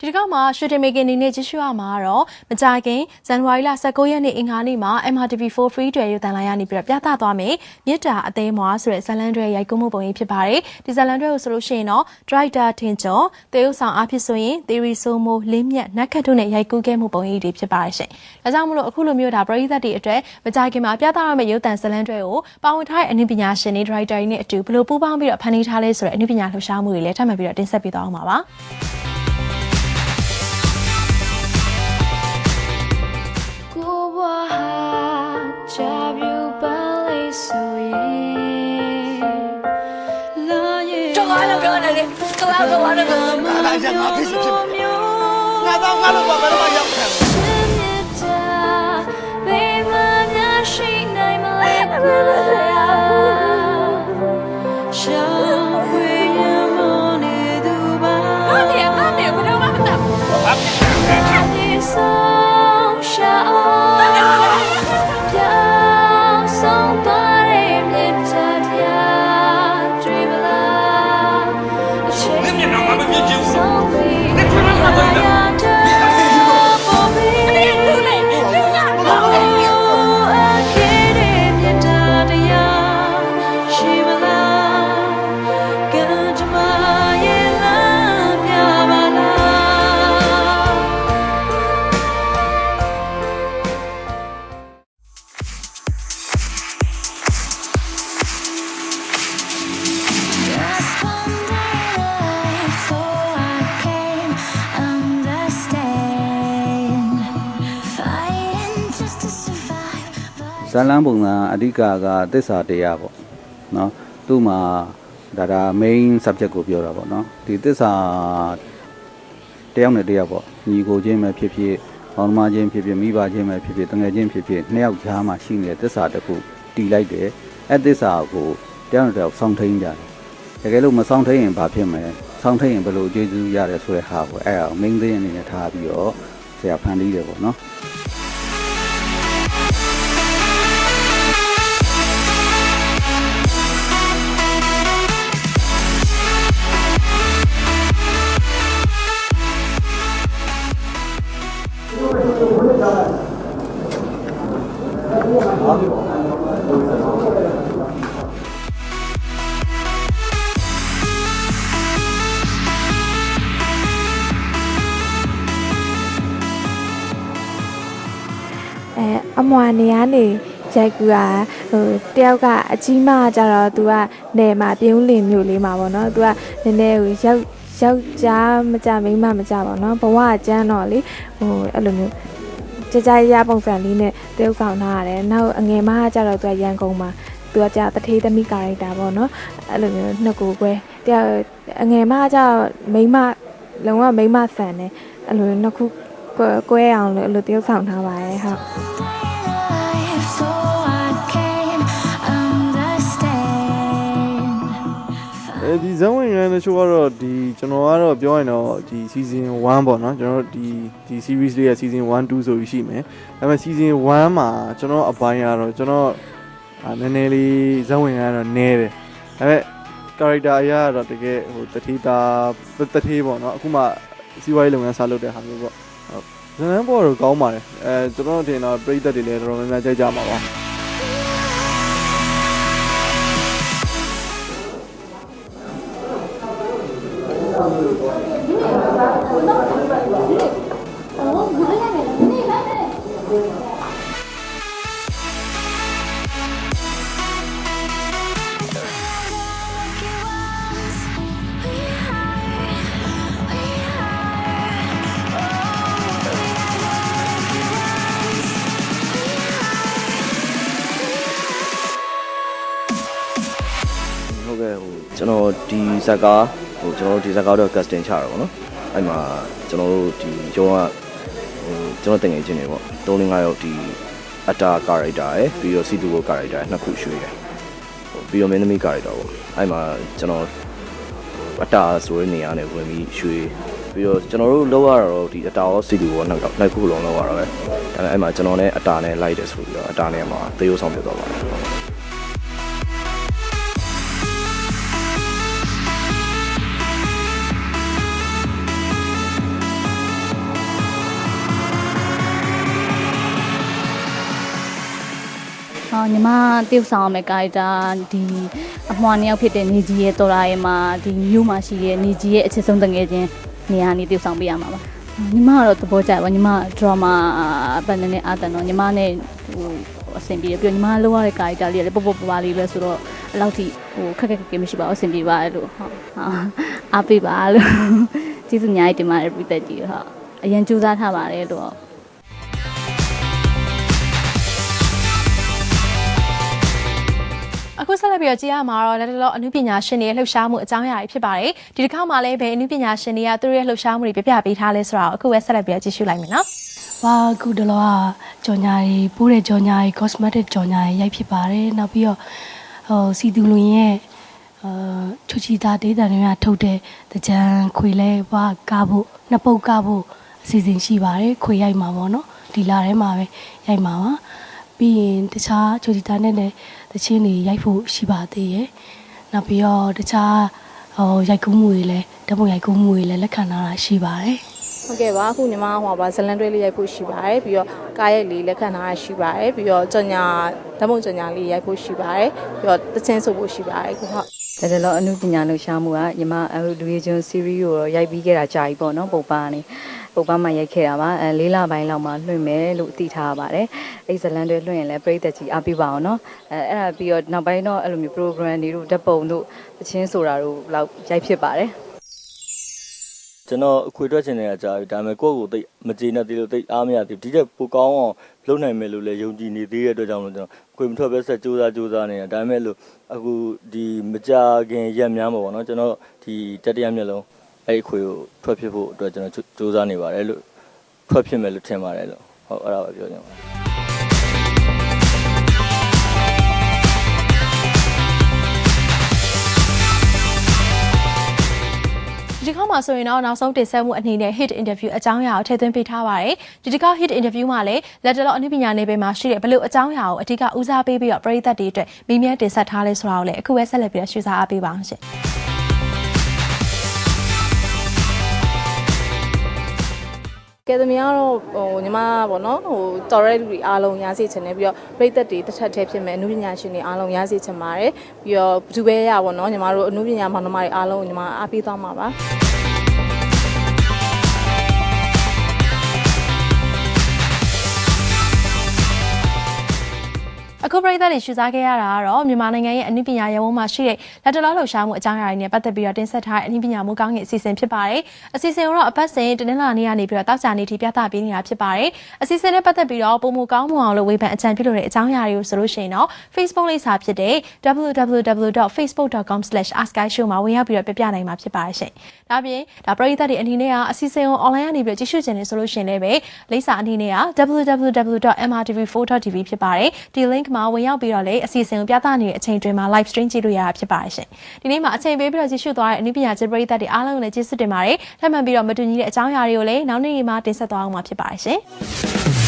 ဒီတစ်ခါမှာရွှေတင်မေကင်နေနဲ့ကြည့်ရှုရမှာကတော့မကြခင်ဇန်နဝါရီလ19ရက်နေ့အင်္ဂါနေ့မှာ MRTV4 Free တွေရုပ်သံလိုင်းရနေပြီးတော့ပြသသွားမယ်မြစ်တာအသေးမွားဆိုတဲ့ဇလန်တွေရိုက်ကူးမှုပုံကြီးဖြစ်ပါတယ်ဒီဇလန်တွေကိုဆိုလို့ရှိရင်တော့ Driver ထင်ကျော်သေဥဆောင်အဖြစ်ဆိုရင် Theory ဆိုမိုလင်းမြတ်နက်ခတ်တို့နဲ့ရိုက်ကူးခဲ့မှုပုံကြီးတွေဖြစ်ပါတယ်ရှင်ဒါကြောင့်မလို့အခုလိုမျိုးဒါပရိသတ်တွေအတွက်မကြခင်မှာပြသရမယ့်ရုပ်သံဇလန်တွေကိုပါဝင်ထားတဲ့အနုပညာရှင်တွေ Driver တွေနဲ့အတူဘယ်လိုပူးပေါင်းပြီးတော့ဖန်တီးထားလဲဆိုတဲ့အနုပညာလှူရှားမှုတွေလည်းထပ်မံပြီးတော့တင်ဆက်ပေးသွားအောင်ပါပါ 这完了，这完了，这。拿来一下，拿配视频。俺当俺都我们他妈要看。 ဇာတ်လမ်းပုံစံအဓိကကသစ္စာတရားပေါ့နော်သူ့မှာဒါဒါ main subject ကိုပြောတာပေါ့နော်ဒီသစ္စာတယောက်နဲ့တယောက်ပေါ့ညီကိုချင်းပဲဖြစ်ဖြစ်မောင်နှမချင်းဖြစ်ဖြစ်မိဘချင်းပဲဖြစ်ဖြစ်တငယ်ချင်းဖြစ်ဖြစ်နှစ်ယောက်ကြားမှာရှိနေတဲ့သစ္စာတစ်ခုတည်လိုက်တယ်အဲသစ္စာကိုတယောက်နဲ့တယောက်စောင့်ထိန်ကြတယ်တကယ်လို့မစောင့်ထိန်ရင်ဘာဖြစ်မလဲစောင့်ထိန်ရင်ဘယ်လိုအကျေးဇူးရတယ်ဆိုတဲ့ဟာကိုအဲ့ဒါကို main thing အနေနဲ့ထားပြီးတော့ဆရာဖန်တီးတယ်ပေါ့နော် မွာနေရနေရိုက်ကူတာဟိုတယောက်ကအကြီးမကြတော့သူကနေမှာပြုံးလင်မျိုးလေးမှာပေါ့နော်သူကနည်းနည်းဟိုရောက်ယောက်ျားမကြမိန်းမမကြပါတော့ဘဝကျန်းတော့လေဟိုအဲ့လိုမျိုးကြကြရပုံစံလေးနဲ့တယောက်ဆောင်ထားရတယ်နောက်အငယ်မကကြတော့သူကရန်ကုန်မှာသူကကြတထေးသမီးကာရိုက်တာပေါ့နော်အဲ့လိုမျိုးနှစ်ကိုကွဲတယောက်အငယ်မကကြမိန်းမလုံးဝမိန်းမဆန်တယ်အဲ့လိုနှစ်ခုကွဲအောင်လို့အဲ့လိုတယောက်ဆောင်ထားပါတယ်ဟုတ် ဒီဇန်ဝင်ရန်တဲ့ချိုးကတော့ဒီကျွန်တော်ကတော့ပြောရင်တော့ဒီ season 1ပေါ့နော်ကျွန်တော်တို့ဒီဒီ series လေးရဲ့ season 1 2ဆိုပြီးရှိမယ်ဒါပေမဲ့ season 1မှာကျွန်တော်အပိုင်းကတော့ကျွန်တော်အာနည်းနည်းလေးဇန်ဝင်ရန်ကတော့နည်းတယ်ဒါပေမဲ့ character အရာကတော့တကယ်ဟိုတတိတာတတိပေါ့နော်အခုမှစီးပွားရေးလုပ်ငန်းစလုပ်တဲ့ဟာမျိုးပေါ့ဟုတ်ဇန်နန်းပေါ်တော့ကောင်းပါတယ်အဲကျွန်တော်ထင်တော့ပြည်သက်တွေလည်းတော်တော်များများကြိုက်ကြမှာပါ ကဲ့ဟိုကျွန်တော်ဒီဇက်ကား ဟိုကျွန်တော်တို့ဒီဇက်ကားတော့ casting ချတာပေါ့နော်အဲ့မှာကျွန်တော်တို့ဒီကျောင်းကဟိုကျွန်တော်တင်ငယ်ချင်းတွေပေါ့၃လ၅ယောက်ဒီအတာ character ရယ်ပြီးတော့စီတူကို character နှစ်ခုရွှေ့တယ်ဟိုပြီးတော့မင်းသမီး character ပေါ့အဲ့မှာကျွန်တော်အတာဆိုတဲ့နေရာနဲ့ဝင်ပြီးရွှေ့ပြီးတော့ကျွန်တော်တို့လောက်ရတော့ဒီအတာရောစီတူရောနှစ်နှစ်ခုလုံးလောက်ရတော့ပဲဒါပေမဲ့အဲ့မှာကျွန်တော်နဲ့အတာနဲ့လိုက်တယ်ဆိုပြီးတော့အတာနဲ့မှာသေယိုးဆောင်ပြတော့ပါတယ် ညီမတယောက်ဆောင်ရမယ့်ကာရက်တာဒီအမွှာနှစ်ယောက်ဖြစ်တဲ့နေကြီးရဲ့တော်လာရဲ့မှာဒီမြို့မှာရှိတဲ့နေကြီးရဲ့အချစ်ဆုံးတငယ်ချင်းနေရာနေတယောက်ဆောင်ပေးရမှာပါညီမကတော့သဘောကျပါညီမဒရမာပန်နေအားတန်တော့ညီမနဲ့ဟိုအဆင်ပြေတယ်ပြီးတော့ညီမလောက်ရတဲ့ကာရက်တာလေးလည်းပပပပါလေးပဲဆိုတော့အဲ့လောက်ထိဟိုခက်ခက်ခက်ခက်မရှိပါဘူးအဆင်ပြေပါတယ်လို့ဟုတ်အားပေးပါလို့ကျေးဇူးအများကြီးတင်ပါတယ်ပြည်သက်ကြီးဟုတ်အရင်ကြိုးစားထားပါတယ်လို့ အခုဆက်လက်ပြီးတော့ကြည့်ရမှာတော့လက်တလောအနုပညာရှင်တွေရဲ့လှုပ်ရှားမှုအကြောင်းအရာတွေဖြစ်ပါတယ်ဒီတစ်ခါမှလည်းဘယ်အနုပညာရှင်တွေကသူတို့ရဲ့လှုပ်ရှားမှုတွေပြပြပေးထားလဲဆိုတော့အခုပဲဆက်လက်ပြီးတော့ကြည့်ရှုလိုက်မယ်နော်။ဘာကူတလောကကြော်ညာတွေပိုးတဲ့ကြော်ညာတွေ cosmetic ကြော်ညာတွေရိုက်ဖြစ်ပါတယ်။နောက်ပြီးတော့ဟိုစီတူလွင်ရဲ့အာချူချီသားဒေးတန်တွေကထုတ်တဲ့တကြံခွေလဲဘာကားဖို့နှစ်ပုတ်ကားဖို့အစီအစဉ်ရှိပါတယ်။ခွေရိုက်မှာပေါ့နော်။ဒီလာထဲမှာပဲရိုက်မှာပါ။ ပြီးရင်တခြားချူချီသားနဲ့လည်းတချင်းတွေရိုက်ဖို့ရှိပါသေးရဲ့။နောက်ပြီးတော့တခြားဟိုရိုက်ကူးမှုတွေလည်းဓာတ်ပုံရိုက်ကူးမှုတွေလည်းလက်ခံထားတာရှိပါတယ်။ဟုတ်ကဲ့ပါအခုညီမဟိုပါဇလန်တွဲလေးရိုက်ဖို့ရှိပါတယ်ပြီးတော့ကားရိုက်လေးလက်ခံထားတာရှိပါတယ်ပြီးတော့ကြော်ညာဓာတ်ပုံကြော်ညာလေးရိုက်ဖို့ရှိပါတယ်ပြီးတော့တချင်းဆိုဖို့ရှိပါတယ်ခုဟုတ် ဒါကြတော့အမှုပညာလှူရှားမှုကညီမအခုလူရည်ချင်း series ကိုတော့ရိုက်ပြီးခဲ့တာကြာပြီပေါ့နော်ပုံပါနေပုံပါမှာရိုက်ခဲ့တာပါအဲလေးလပိုင်းလောက်မှလွှင့်မယ်လို့သိထားပါတယ်အဲ့ဇလန်တွေလွှင့်ရင်လည်းပြည်သက်ကြီးအားပေးပါအောင်နော်အဲအဲ့ဒါပြီးတော့နောက်ပိုင်းတော့အဲ့လိုမျိုး program တွေတို့ဓာတ်ပုံတို့တချင်းဆိုတာတို့လောက်ရိုက်ဖြစ်ပါတယ် ကျွန်တော်အခွေထွက်ချင်နေတာကြာပြီဒါပေမဲ့ကိုယ့်ကိုယ်သိပ်မကျေနပ်သေးလို့သိပ်အားမရသေးဘူးဒီတက်ပိုကောင်းအောင်လုပ်နိုင်မယ်လို့လည်းယုံကြည်နေသေးတဲ့အတွက်ကြောင့်မို့ကျွန်တော်အခွေမထွက်ပဲဆက်ကြိုးစားကြိုးစားနေတာဒါပေမဲ့လို့အခုဒီမကြာခင်ရက်များမှာပေါ့နော်ကျွန်တော်ဒီတတိယမျက်လုံးအဲ့အခွေကိုထွက်ဖြစ်ဖို့အတွက်ကျွန်တော်ကြိုးစားနေပါတယ်လို့ထွက်ဖြစ်မယ်လို့ထင်ပါတယ်လို့ဟုတ်အဲ့ဒါပဲပြောချင်ပါတယ် မှဆိုရင်တော့နောက်ဆုံးတင်ဆက်မှုအနေနဲ့ hit interview အကြောင်းအရာကိုထည့်သွင်းပေးထားပါတယ်ဒီတစ်ခါ hit interview မှာလည်းလက်တလောအနုပညာနယ်ပယ်မှာရှိတဲ့ဘလို့အကြောင်းအရာကိုအဓိကဦးစားပေးပြီးတော့ပရိသတ်တွေအတွက်မိမြန်းတင်ဆက်ထားလဲဆိုတာကိုလည်းအခုပဲဆက်လက်ပြီးတော့ရှင်းစားအားပေးပါအောင်ရှင်ကဲသမီးကတော့ဟိုညီမပေါ့နော်ဟိုတော်ရဲလူတွေအားလုံးရစေချင်တယ်ပြီးတော့ပြည်သက်တွေတစ်ထက်တည်းဖြစ်မယ်အမှုပညာရှင်တွေအားလုံးရစေချင်ပါတယ်ပြီးတော့ဘယ်သူပဲရပေါ့နော်ညီမတို့အမှုပညာမောင်နှမတွေအားလုံးကိုညီမအားပေးသွားမှာပါ အခုပရိသတ်တွေရှုစားခဲ့ရတာကတော့မြန်မာနိုင်ငံရဲ့အနုပညာရဲဝန်းမှာရှိတဲ့လက်တလောလှုပ်ရှားမှုအကြောင်းအရာတွေနဲ့ပတ်သက်ပြီးတော့တင်ဆက်ထားတဲ့အနုပညာမှုကောင်းကင်အစီအစဉ်ဖြစ်ပါတယ်။အစီအစဉ်ကိုတော့အပတ်စဉ်တနင်္လာနေ့ကနေပြီးတော့တောက်ကြနေ့ထိပြသပေးနေတာဖြစ်ပါတယ်။အစီအစဉ်နဲ့ပတ်သက်ပြီးတော့ပုံမကောင်းမွန်အောင်လို့ဝေဖန်အကြံပြုလို့တဲ့အကြောင်းအရာတွေကိုဆိုလို့ရှိရင်တော့ Facebook လိပ်စာဖြစ်တဲ့ www.facebook.com/askshow မှာဝင်ရောက်ပြီးတော့ပြပြနိုင်မှာဖြစ်ပါတယ်ရှင်။ဒါပြင်ဒါပရိသတ်တွေအနေနဲ့ကအစီအစဉ်ကို online ကနေပြီးတော့ကြည့်ရှုခြင်းနဲ့ဆိုလို့ရှိရင်လည်းပဲလိပ်စာအနေနဲ့က www.mrtv4.tv ဖြစ်ပါတယ်။ဒီ link မှာဝင်ရောက်ပြီးတော့လေအစီအစဉ်ကိုပြသနေတဲ့အချိန်တွင်မှာ live stream ကြည့်လို့ရတာဖြစ်ပါတယ်ရှင်။ဒီနေ့မှာအချိန်ပေးပြီးတော့ကြည့်ရှုသွားတဲ့အနည်းပညာချစ်ပရိသတ်တွေအားလုံးကိုလည်းကျေးဇူးတင်ပါတယ်။ထပ်မံပြီးတော့မတူညီတဲ့အကြောင်းအရာတွေကိုလည်းနောက်နေ့မှာတင်ဆက်သွားအောင်မှာဖြစ်ပါတယ်ရှင်။